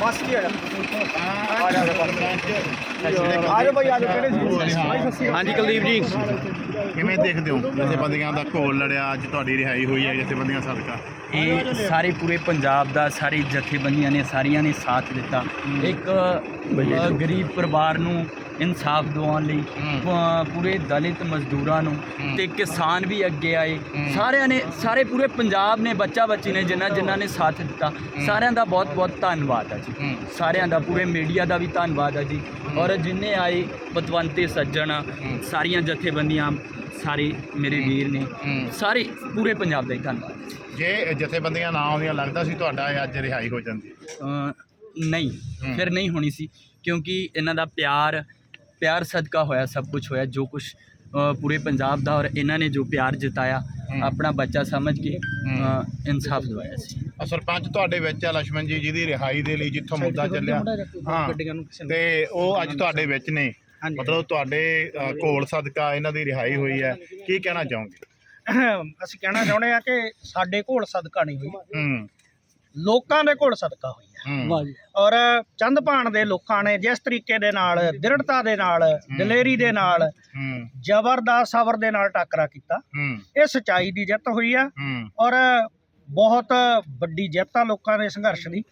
ਬਸ ਕੀ ਹੋਇਆ। ਆ ਜਾ ਆ ਜਾਓ ਭਾਈ ਆ ਜਾਓ ਕਿਹੜੇ ਸੀ? ਭਾਈ ਸਤਿ ਸ਼੍ਰੀ ਅਕਾਲ। ਹਾਂਜੀ ਕੁਲਦੀਪ ਜੀ। ਕਿਵੇਂ ਦੇਖਦੇ ਹੋ ਜਥੇਬੰਦੀਆਂ ਦਾ ਘੋਲ ਲੜਿਆ ਅੱਜ ਤੁਹਾਡੀ ਰਿਹਾਈ ਹੋਈ ਹੈ ਜਥੇਬੰਦੀਆਂ ਸਦਕਾ? ਇਹ ਸਾਰੇ ਪੂਰੇ ਪੰਜਾਬ ਦਾ ਸਾਰੀ ਜਥੇਬੰਦੀਆਂ ਨੇ ਸਾਰੀਆਂ ਨੇ ਸਾਥ ਦਿੱਤਾ। ਇੱਕ ਗਰੀਬ ਪਰਿਵਾਰ ਨੂੰ ਇਨਸਾਫ ਦਿਵਾਉਣ ਲਈ ਪੂਰੇ ਦਲਿਤ ਮਜ਼ਦੂਰਾਂ ਨੂੰ ਤੇ ਕਿਸਾਨ ਵੀ ਅੱਗੇ ਆਏ। ਸਾਰਿਆਂ ਨੇ ਸਾਰੇ ਪੂਰੇ ਪੰਜਾਬ ਨੇ ਬੱਚਾ ਬੱਚੀ ਨੇ ਜਿਨ੍ਹਾਂ ਜਿਨ੍ਹਾਂ ਨੇ ਸਾਥ ਦਿੱਤਾ। ਸਾਰਿਆਂ ਦਾ ਬਹੁਤ ਬਹੁਤ ਧੰਨਵਾਦ ਹੈ ਜੀ। ਸਾਰਿਆਂ ਦਾ ਪੂਰੇ ਮੀਡੀਆ ਦਾ ਵੀ ਧੰਨਵਾਦ ਹੈ ਜੀ। ਔਰ ਜਿੰਨੇ ਆਏ ਪਤਵੰਤੇ ਸੱਜਣ ਸਾਰੀਆਂ ਜਥੇਬੰਦੀਆਂ ਸਾਰੇ ਮੇਰੇ ਵੀਰ ਨੇ ਸਾਰੇ ਪੂਰੇ ਪੰਜਾਬ ਦਾ ਹੀ ਧੰਨਵਾਦ। ਜੀ। ਜਥੇਬੰਦੀਆਂ ਨਾ ਆਉਂਦੀਆਂ ਲੱਗਦਾ ਸੀ ਤੁਹਾਡਾ ਅੱਜ ਰਿਹਾਈ ਹੋ ਜਾਂਦੀ। ਨਹੀਂ। ਫਿਰ ਨਹੀਂ ਹੋਣੀ ਸੀ ਕਿਉਂਕਿ ਇਹਨਾਂ ਦਾ ਪਿਆਰ ਪਿਆਰ ਸਦਕਾ ਹੋਇਆ ਸਭ ਕੁਝ ਹੋਇਆ ਜੋ ਕੁਝ ਪੂਰੇ ਪੰਜਾਬ ਦਾ ਔਰ ਇਹਨਾਂ ਨੇ ਜੋ ਪਿਆਰ ਜਿਤਾਇਆ ਆਪਣਾ ਬੱਚਾ ਸਮਝ ਕੇ ਇਨਸਾਫ ਦਵਾਇਆ ਸੀ। ਸਰਪੰਚ ਤੁਹਾਡੇ ਵਿੱਚ ਆ ਲక్ష్మణ ਜੀ ਜਿਹਦੀ ਰਿਹਾਈ ਦੇ ਲਈ ਜਿੱਥੋਂ ਮੁੱਦਾ ਚੱਲਿਆ। ਹਾਂ ਤੇ ਉਹ ਅੱਜ ਤੁਹਾਡੇ ਵਿੱਚ ਨੇ। ਮਤਲਬ ਤੁਹਾਡੇ ਅ, ਘੋਲ ਸਦਕਾ ਇਹਨਾਂ ਦੀ ਰਿਹਾਈ ਹੋਈ ਹੈ। ਕੀ ਕਹਿਣਾ ਚਾਹੋਗੇ? ਅਸੀਂ ਕਹਿਣਾ ਚਾਹੁੰਦੇ ਆ ਕਿ ਸਾਡੇ ਕੋਲ ਸਦਕਾ ਨਹੀਂ ਹੋਈ। ਲੋਕਾਂ ਦੇ ਕੋਲ ਸਦਕਾ ਹੋਈ ਹੈ। ਹੂੰ। ਔਰ ਚੰਦਪਾਣ ਦੇ ਲੋਕਾਂ ਨੇ ਜਿਸ ਤਰੀਕੇ ਦੇ ਨਾਲ ਦ੍ਰਿੜਤਾ ਦੇ ਨਾਲ ਦਲੇਰੀ ਦੇ ਨਾਲ ਜ਼ਬਰਦਸਤ ਸਬਰ ਦੇ ਨਾਲ ਟੱਕਰਾ ਕੀਤਾ। ਇਹ ਸਚਾਈ ਦੀ ਜਿੱਤ ਹੋਈ ਆ ਹੂੰ। ਔਰ ਬਹੁਤ ਵੱਡੀ ਜਿੱਤ ਆ ਲੋਕਾਂ ਦੇ ਸੰਘਰਸ਼ ਦੀ।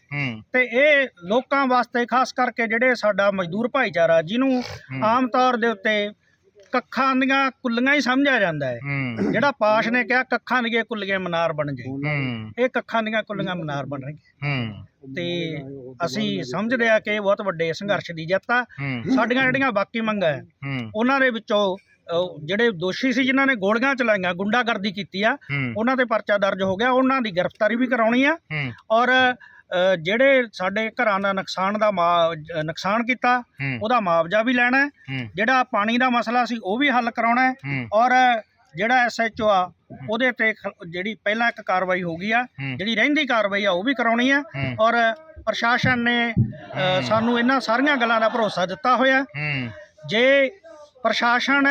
ਤੇ ਇਹ ਲੋਕਾਂ ਵਾਸਤੇ ਖਾਸ ਕਰਕੇ ਜਿਹੜੇ ਸਾਡਾ ਮਜ਼ਦੂਰ ਭਾਈਚਾਰਾ ਜਿਹਨੂੰ ਆਮ ਤੌਰ ਦੇ ਉੱਤੇ ਕੱਖਾਂ ਦੀਆਂ ਕੁੱਲੀਆਂ ਹੀ ਸਮਝਿਆ ਜਾਂਦਾ ਹੈ। ਜਿਹੜਾ ਪਾਸ਼ ਨੇ ਕਿਹਾ ਕੱਖਾਂ ਦੀਆਂ ਕੁੱਲੀਆਂ ਮਨਾਰ ਬਣ ਹੂੰ। ਇਹ ਕੱਖਾਂ ਦੀਆਂ ਕੁੱਲੀਆਂ ਮਨਾਰ ਬਣ ਰਹੀਆਂ। ਹੂੰ। ਤੇ ਅਸੀਂ ਸਮਝਦੇ ਆ ਕਿ ਇਹ ਬਹੁਤ ਵੱਡੇ ਸੰਘਰਸ਼ ਦੀ ਜਿੱਤ ਆ। ਸਾਡੀਆਂ ਜਿਹੜੀਆਂ ਬਾਕੀ ਮੰਗਾਂ ਉਹਨਾਂ ਦੇ ਵਿੱਚੋਂ ਜਿਹੜੇ ਦੋਸ਼ੀ ਸੀ ਜਿਨ੍ਹਾਂ ਨੇ ਗੋਲੀਆਂ ਚਲਾਈਆਂ ਗੁੰਡਾਗਰਦੀ ਕੀਤੀ ਆ ਉਹਨਾਂ ਤੇ ਪਰਚਾ ਦਰਜ ਹੋ ਗਿਆ। ਉਹਨਾਂ ਦੀ ਗ੍ਰਿਫਤਾਰੀ ਵੀ ਕਰਾਉਣੀ ਆ। ਔਰ ਜਿਹੜੇ ਸਾਡੇ ਘਰਾਂ ਦਾ ਨੁਕਸਾਨ ਦਾ ਨੁਕਸਾਨ ਕੀਤਾ ਉਹਦਾ ਮੁਆਵਜ਼ਾ ਵੀ ਲੈਣਾ ਜਿਹੜਾ ਪਾਣੀ ਦਾ ਮਸਲਾ ਸੀ ਉਹ ਵੀ ਹੱਲ ਕਰਾਉਣਾ ਔਰ ਜਿਹੜਾ ਐਸਐਚਓ ਆ ਉਹਦੇ ਤੇ ਜਿਹੜੀ ਪਹਿਲਾਂ ਇੱਕ ਕਾਰਵਾਈ ਹੋ ਗਈ ਆ। ਜਿਹੜੀ ਰਹਿੰਦੀ ਕਾਰਵਾਈ ਆ ਉਹ ਵੀ ਕਰਾਉਣੀ ਆ। ਔਰ ਪ੍ਰਸ਼ਾਸਨ ਨੇ ਸਾਨੂੰ ਇਹਨਾਂ ਸਾਰੀਆਂ ਗੱਲਾਂ ਦਾ ਭਰੋਸਾ ਦਿੱਤਾ ਹੋਇਆ। ਜੇ ਪ੍ਰਸ਼ਾਸਨ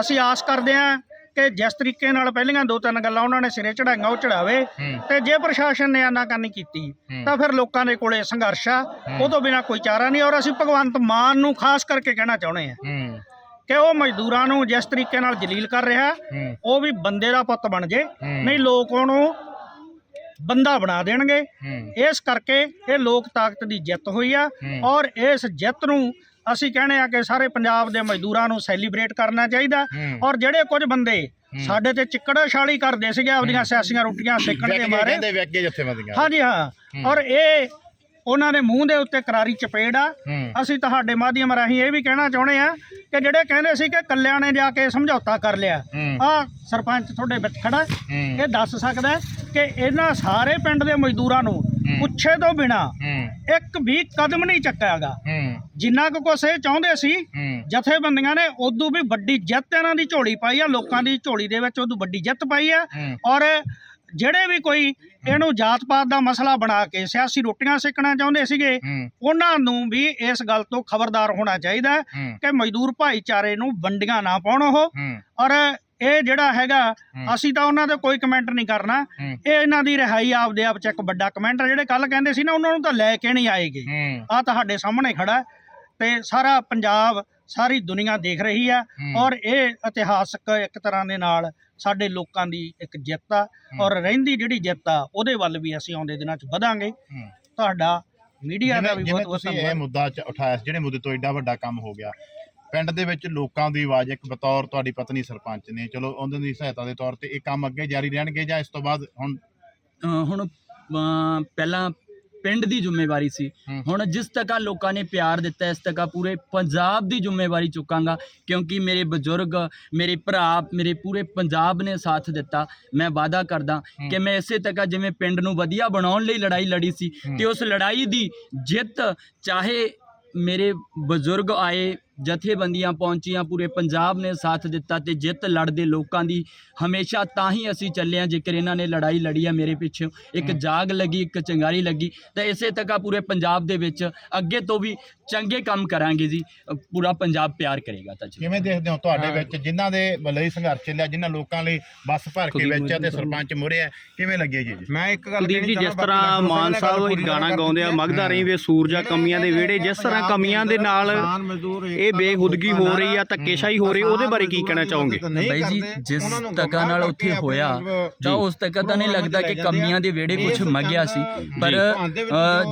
ਅਸੀਂ ਆਸ ਕਰਦੇ ਹਾਂ ਕਿ ਜਿਸ ਤਰੀਕੇ ਨਾਲ ਪਹਿਲੀਆਂ ਦੋ ਤਿੰਨ ਗੱਲਾਂ ਉਹਨਾਂ ਨੇ ਸਿਰੇ ਚੜਾਈਆਂ ਉਹ ਚੜਾਵੇ। ਤੇ ਜੇ ਪ੍ਰਸ਼ਾਸਨ ਨੇ ਆਨਾਕਾਨੀ ਕੀਤੀ। ਤਾਂ ਫਿਰ ਲੋਕਾਂ ਦੇ ਕੋਲੇ ਸੰਘਰਸ਼ ਆ। ਉਹ ਤੋਂ ਬਿਨਾ ਕੋਈ ਚਾਰਾ ਨਹੀਂ ਔਰ ਅਸੀਂ ਭਗਵੰਤ ਮਾਨ ਨੂੰ ਖਾਸ ਕਰਕੇ ਕਹਿਣਾ ਚਾਹੁੰਦੇ ਹਾਂ ਹੂੰ। ਕਿ ਉਹ ਮਜ਼ਦੂਰਾਂ ਨੂੰ ਜਿਸ ਤਰੀਕੇ ਨਾਲ ਜਲੀਲ ਕਰ ਰਿਹਾ ਉਹ ਵੀ ਬੰਦੇ ਦਾ ਪੁੱਤ ਬਣ ਜੇ। ਨਹੀਂ ਲੋਕ ਉਹਨੂੰ ਬੰਦਾ ਬਣਾ ਦੇਣਗੇ। ਇਸ ਕਰਕੇ ਇਹ ਲੋਕ ਤਾਕਤ ਦੀ ਜਿੱਤ ਹੋਈ ਆ। ਔਰ ਇਸ ਜਿੱਤ ਨੂੰ ਅਸੀਂ ਕਹਿੰਦੇ ਆ ਕਿ ਸਾਰੇ ਪੰਜਾਬ ਦੇ ਮਜ਼ਦੂਰਾਂ ਨੂੰ ਸੈਲੀਬ੍ਰੇਟ ਕਰਨਾ ਚਾਹੀਦਾ। ਔਰ ਜਿਹੜੇ ਕੁਝ ਬੰਦੇ ਸਾਡੇ ਤੇ ਚਿੱਕੜ ਛਾਲੀ ਕਰਦੇ ਸੀਗੇ ਆਪਦੀਆਂ ਸਿਆਸੀਆਂ ਰੋਟੀਆਂ ਸੇਕਣ ਦੇ ਮਾਰੇ। ਹਾਂਜੀ ਹਾਂ। ਔਰ ਇਹ ਉਹਨਾਂ ਦੇ ਮੂੰਹ ਦੇ ਉੱਤੇ ਕਰਾਰੀ ਚਪੇੜ ਆ। ਅਸੀਂ ਤੁਹਾਡੇ ਮਾਧਿਅਮ ਰਾਹੀਂ ਇਹ ਵੀ ਕਹਿਣਾ ਚਾਹੁੰਦੇ ਆ ਕਿ ਜਿਹੜੇ ਕਹਿੰਦੇ ਸੀ ਕਿ ਕੱਲਿਆਂ ਨੇ ਜਾ ਕੇ ਸਮਝੌਤਾ ਕਰ ਲਿਆ। ਆ ਸਰਪੰਚ ਤੁਹਾਡੇ ਵਿੱਚ ਖੜਾ। ਇਹ ਦੱਸ ਸਕਦਾ ਕਿ ਇਹਨਾਂ ਸਾਰੇ ਪਿੰਡ ਦੇ ਮਜ਼ਦੂਰਾਂ ਨੂੰ ਪੁੱਛੇ ਤੋਂ ਬਿਨਾ ਇੱਕ ਵੀ ਕਦਮ ਨਹੀਂ ਚੱਕਿਆਗਾ ਜਿੰਨਾ ਕੁ ਕੁਛ ਇਹ ਚਾਹੁੰਦੇ ਸੀ ਜਥੇਬੰਦੀਆਂ ਨੇ ਉਦੋਂ ਵੀ ਵੱਡੀ ਜਿੱਤ ਇਹਨਾਂ ਦੀ ਝੋਲੀ ਪਾਈ ਆ ਲੋਕਾਂ ਦੀ ਝੋਲੀ ਦੇ ਵਿੱਚ ਉਦੋਂ ਵੱਡੀ ਜਿੱਤ ਪਾਈ ਆ। ਔਰ ਜਿਹੜੇ ਵੀ ਕੋਈ ਇਹਨੂੰ ਜਾਤ ਪਾਤ ਦਾ ਮਸਲਾ ਬਣਾ ਕੇ ਸਿਆਸੀ ਰੋਟੀਆਂ ਸੇਕਣਾ ਚਾਹੁੰਦੇ ਸੀਗੇ ਉਹਨਾਂ ਨੂੰ ਵੀ ਇਸ ਗੱਲ ਤੋਂ ਖਬਰਦਾਰ ਹੋਣਾ ਚਾਹੀਦਾ ਕਿ ਮਜ਼ਦੂਰ ਭਾਈਚਾਰੇ ਨੂੰ ਵੰਡੀਆਂ ਨਾ ਪਾਉਣ ਉਹ। ਔਰ ਇਹ ਜਿਹੜਾ ਹੈਗਾ ਅਸੀਂ ਤਾਂ ਉਹਨਾਂ ਤੇ ਕੋਈ ਕਮੈਂਟ ਨਹੀਂ ਕਰਨਾ। ਇਹ ਇਹਨਾਂ ਦੀ ਰਿਹਾਈ ਆਪਦੇ ਆਪ ਚ ਇੱਕ ਵੱਡਾ ਕਮੈਂਟ ਜਿਹੜੇ ਕੱਲ ਕਹਿੰਦੇ ਸੀ ਨਾ ਉਹਨਾਂ ਨੂੰ ਤਾਂ ਲੈ ਕੇ ਨਹੀਂ ਆਏਗੇ। ਆ ਤੁਹਾਡੇ ਸਾਹਮਣੇ ਖੜਾ ਤੇ ਸਾਰਾ ਪੰਜਾਬ ਸਾਰੀ ਦੁਨੀਆ ਦੇਖ ਰਹੀ ਆ। ਔਰ ਇਹ ਇਤਿਹਾਸਕ ਇੱਕ ਤਰ੍ਹਾਂ ਦੇ ਨਾਲ ਸਾਡੇ ਲੋਕਾਂ ਦੀ ਇੱਕ ਜਿੱਤ ਆ। ਔਰ ਰਹਿੰਦੀ ਜਿਹੜੀ ਜਿੱਤ ਆ ਉਹਦੇ ਵੱਲ ਵੀ ਅਸੀਂ ਆਉਂਦੇ ਦਿਨਾਂ 'ਚ ਵਧਾਂਗੇ। ਤੁਹਾਡਾ ਮੀਡੀਆ ਦਾ ਵੀ ਬਹੁਤ ਬਹੁਤ ਤੁਸੀਂ ਇਹ ਮੁੱਦਾ ਚ- ਉਠਾਇਆ ਸੀ ਜਿਹੜੇ ਮੁੱਦੇ ਤੋਂ ਐਡਾ ਵੱਡਾ ਕੰਮ ਹੋ ਗਿਆ। ਪਿੰਡ ਦੇ ਵਿੱਚ ਲੋਕਾਂ ਦੀ ਆਵਾਜ਼ ਇੱਕ ਬਤੌਰ ਤੁਹਾਡੀ ਪਤਨੀ ਸਰਪੰਚ ਨੇ। ਚਲੋ ਉਹਨਾਂ ਦੀ ਸਹਾਇਤਾ ਦੇ ਤੌਰ ਤੇ ਇਹ ਕੰਮ ਅੱਗੇ ਜਾਰੀ ਰਹਿਣਗੇ ਜਾਂ ਇਸ ਤੋਂ ਬਾਅਦ ਹੁਣ ਹੁਣ ਪਹਿਲਾਂ ਪਿੰਡ ਦੀ ਜ਼ਿੰਮੇਵਾਰੀ ਸੀ। ਹੁਣ ਜਿਸ ਤੱਕਾ ਲੋਕਾਂ ਨੇ ਪਿਆਰ ਦਿੱਤਾ ਇਸ ਤੱਕਾ ਪੂਰੇ ਪੰਜਾਬ ਦੀ ਜ਼ਿੰਮੇਵਾਰੀ ਚੁੱਕਾਂਗਾ ਕਿਉਂਕਿ ਮੇਰੇ ਬਜ਼ੁਰਗ ਮੇਰੇ ਭਰਾ ਮੇਰੇ ਪੂਰੇ ਪੰਜਾਬ ਨੇ ਸਾਥ ਦਿੱਤਾ। ਮੈਂ ਵਾਅਦਾ ਕਰਦਾ ਕਿ ਮੈਂ ਇਸੇ ਤੱਕਾ ਜਿਵੇਂ ਪਿੰਡ ਨੂੰ ਵਧੀਆ ਬਣਾਉਣ ਲਈ ਲੜਾਈ ਲੜੀ ਸੀ ਤੇ ਉਸ ਲੜਾਈ ਦੀ ਜਿੱਤ ਚਾਹੇ ਮੇਰੇ ਬਜ਼ੁਰਗ ਆਏ ਜਥੇਬੰਦੀਆਂ ਪਹੁੰਚੀਆਂ ਪੂਰੇ ਪੰਜਾਬ ਨੇ ਸਾਥ ਦਿੱਤਾ ਤੇ ਜਿੱਤ ਲੜਦੇ ਲੋਕਾਂ ਦੀ ਹਮੇਸ਼ਾ ਤਾਂ ਹੀ ਅਸੀਂ ਚੱਲੇ ਹਾਂ ਜੇਕਰ ਇਹਨਾਂ ਨੇ ਲੜਾਈ ਲੜੀ ਹੈ ਮੇਰੇ ਪਿੱਛੇ। ਇੱਕ ਜਾਗ ਲੱਗੀ ਇੱਕ ਚੰਗਾਰੀ ਲੱਗੀ। ਤਾਂ ਇਸੇ ਤੱਕਾ ਪੂਰੇ ਪੰਜਾਬ ਦੇ ਵਿੱਚ ਅੱਗੇ ਤੋਂ ਵੀ ਚੰਗੇ ਕੰਮ ਕਰਾਂਗੇ ਜੀ। ਪੂਰਾ ਪੰਜਾਬ ਪਿਆਰ ਕਰੇਗਾ ਤਾਂ ਜੀ ਕਿਵੇਂ ਦੇਖਦੇ ਹੋ ਤੁਹਾਡੇ ਵਿੱਚ ਜਿਨ੍ਹਾਂ ਦੇ ਲਈ ਸੰਘਰਸ਼ ਚੱਲਿਆ ਜਿਨ੍ਹਾਂ ਲੋਕਾਂ ਲਈ ਬੱਸ ਭਰ ਕੇ ਵੇਚਿਆ ਤੇ ਸਰਪੰਚ ਮੁਰਿਆ ਕਿਵੇਂ ਲੱਗੇ ਜੀ? ਮੈਂ ਇੱਕ ਗੱਲ ਕੁਲਦੀਪ ਜੀ ਜਿਸ ਤਰ੍ਹਾਂ ਮਾਨ ਸਾਹਿਬ ਇੱਕ ਗਾਣਾ ਗਾਉਂਦੇ ਆ ਮਗਦਾ ਰਹੀ ਵੇ ਸੂਰਜਾ ਕਮੀਆਂ ਦੇ ਵਿਹੜੇ ਜਿਸ ਤਰ੍ਹਾਂ ਕਮੀਆਂ ਦੇ ਨਾਲ ਇਹ ਬੇਹੁਦਗੀ ਹੋ ਰਹੀ ਆ ਧੱਕੇਸ਼ਾਹੀ ਹੋ ਰਹੀ ਉਹਦੇ ਬਾਰੇ ਕੀ ਕਹਿਣਾ ਚਾਹੋਗੇ? ਬਾਈ ਜੀ ਜਿਸ ਤੱਕਾ ਨਾਲ ਉੱਥੇ ਹੋਇਆ ਤਾਂ ਉਸ ਤੱਕਾ ਤਾਂ ਨਹੀਂ ਲੱਗਦਾ ਕਿ ਕਮੀਆਂ ਦੇ ਵਿਹੜੇ ਕੁਝ ਮੰਗਿਆ ਸੀ। ਪਰ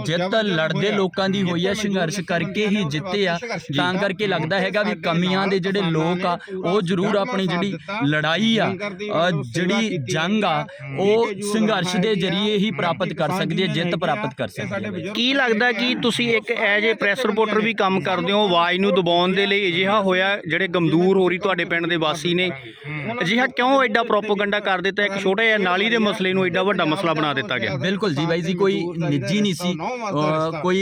ਜਿੱਤ ਲੜਦੇ ਲੋਕਾਂ ਦੀ ਹੋਈ ਆ ਸੰਘਰਸ਼ ਕਰਕੇ ਹੀ ਜਿੱਤੇ ਆ। ਤਾਂ ਕਰਕੇ ਲੱਗਦਾ ਹੈਗਾ ਵੀ ਕਮੀਆਂ ਦੇ ਜਿਹੜੇ ਲੋਕ ਆ ਉਹ ਜ਼ਰੂਰ ਆਪਣੀ ਜਿਹੜੀ ਲੜਾਈ ਆ ਜਿਹੜੀ ਜੰਗ ਆ ਉਹ ਸੰਘਰਸ਼ ਦੇ ਜ਼ਰੀਏ ਹੀ ਪ੍ਰਾਪਤ ਕਰ ਸਕਦੀ ਹੈ ਜਿੱਤ ਪ੍ਰਾਪਤ ਕਰ ਸਕਦੀ ਹੈ। ਕੀ ਲੱਗਦਾ ਕਿ ਤੁਸੀਂ ਇੱਕ ਐਜ ਏ ਪ੍ਰੈਸ ਰਿਪੋਰਟਰ ਵੀ ਕੰਮ ਕਰਦੇ ਹੋ। ਆਵਾਜ਼ ਨੂੰ ਦਬਾਉਣ ਦੇ ਲਈ ਅਜਿਹਾ ਹੋਇਆ, ਜਿਹੜੇ ਗਮਦੂਰ ਹੋਰੀ ਤੁਹਾਡੇ ਪਿੰਡ ਦੇ ਵਾਸੀ ਨੇ। ਅਜਿਹਾ ਕਿਉਂ ਐਡਾ ਪ੍ਰੋਪਗੈਂਡਾ ਕਰ ਦਿੱਤਾ? ਇੱਕ ਛੋਟੇ ਜਿਹੇ ਨਾਲੀ ਦੇ ਮਸਲੇ ਨੂੰ ਐਡਾ ਵੱਡਾ ਮਸਲਾ ਬਣਾ ਦਿੱਤਾ ਗਿਆ। ਬਿਲਕੁਲ ਜੀ ਬਾਈ ਜੀ, ਕੋਈ ਨਿੱਜੀ ਨਹੀਂ ਸੀ। ਕੋਈ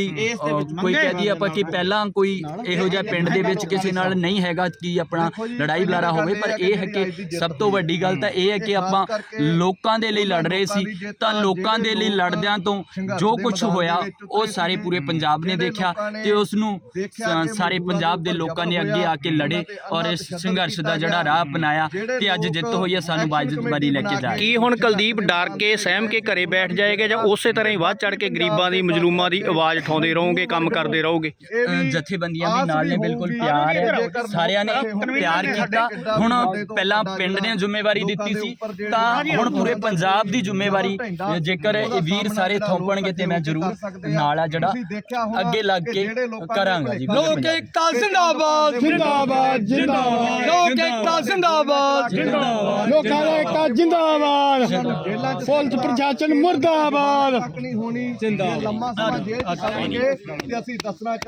ਕੋਈ ਕਹਿ ਦਈਏ ਆਪਾਂ ਕਿ ਪਹਿਲਾਂ ਕੋਈ ਇਹੋ ਜਿਹਾ ਪਿੰਡ ਦੇ ਵਿੱਚ ਕਿਸੇ ਨਾਲ ਨਹੀਂ ਹੈਗਾ ਕਿ ਆਪਣਾ ਲੜਾਈ ਬਲਾਰਾ ਹੋਵੇ, ਪਰ ਇਹ ਹੈ ਕਿ ਸਭ ਤੋਂ ਵੱਡੀ ਗੱਲ ਤਾਂ ਇਹ ਹੈ ਕਿ ਆਪਾਂ ਲੋਕਾਂ ਦੇ ਲਈ ਲੜ ਰਹੇ ਸੀ। ਤਾਂ ਲੋਕਾਂ ਦੇ ਲਈ ਲੜਦਿਆਂ ਤੋਂ ਜੋ ਕੁਝ ਹੋਇਆ, ਉਹ ਸਾਰੇ ਪੂਰੇ ਪੰਜਾਬ ਨੇ ਦੇਖਿਆ ਤੇ ਉਸ ਨੂੰ ਸਾਰੇ ਪੰਜਾਬ ਦੇ ਲੋਕਾਂ ਨੇ ਅੱਗੇ ਆ ਕੇ ਲੜੇ ਔਰ ਇਸ ਸੰਘਰਸ਼ ਦਾ ਜਿਹੜਾ ਰਾਹ ਅਪਣਾਇਆ ਤੇ ਅੱਜ ਜਿੱਤ ਹੋਈ ਹੈ ਸਾਨੂੰ ਬਾਜੀ ਲੈ ਕੇ ਜਾ। ਕੀ ਹੁਣ ਕੁਲਦੀਪ ਡਰ ਕੇ ਸਹਿਮ ਕੇ ਘਰੇ ਬੈਠ ਜਾਏਗਾ ਜਾਂ ਉਸੇ ਤਰ੍ਹਾਂ ਹੀ ਵੱਧ ਚੜ ਕੇ ਗਰੀਬਾਂ ਦੀ ਮਜਲੂਮਾਂ ਦੀ ਆਵਾਜ਼ ਉਠਾਉਂਦੇ ਰਹੋਗੇ ਕੰਮ ਕਰਦੇ ਰਹੋਗੇ? ਜਥੇਬੰਦੀਆਂ ਵੀ ਨਾਲ ਨੇ ਬਿਲਕੁਲ ਪਿਆਰ ਹੈ ਸਾਰਿਆਂ ਨੇ ਪਿਆਰ ਕੀਤਾ। ਹੁਣ ਪਹਿਲਾਂ ਪਿੰਡ ਨੇ ਜ਼ਿੰਮੇਵਾਰੀ ਦਿੱਤੀ ਸੀ। ਤਾਂ ਹੁਣ ਪੂਰੇ ਪੰਜਾਬ ਦੀ ਜ਼ਿੰਮੇਵਾਰੀ ਜੇਕਰ ਇਹ ਵੀਰ ਸਾਰੇ ਥੋਪਣਗੇ ਤੇ ਮੈਂ ਜ਼ਰੂਰ ਨਾਲ ਆ ਜਿਹੜਾ ਅੱਗੇ ਲੱਗ ਕੇ ਕਰਾਂਗਾ ਜੀ। ਲੋਕ ਏਕਤਾ ਜ਼ਿੰਦਾਬਾਦ ਜ਼ਿੰਦਾਬਾਦ ਜ਼ਿੰਦਾਬਾਦ। ਲੋਕ ਏਕਤਾ ਜ਼ਿੰਦਾਬਾਦ। ਜ਼ਿੰਦਾਬਾਦ ਲੋਕਾਂ ਦਾ ਏਕਤਾ ਜਿੰਦਾਬਾਦ। ਪੁਲਿਸ ਪ੍ਰਸ਼ਾਸਨ ਮੁਰਦਾਬਾਦ ਤੱਕ ਨਹੀਂ ਹੋਣੀ ਜਿੰਦਾਬਾਦ। ਲੰਮਾ ਸਮਾਂ ਜੇਲ੍ਹ ਚ ਕੱਟਾਂਗੇ ਤੇ ਅਸੀਂ ਦੱਸਣਾ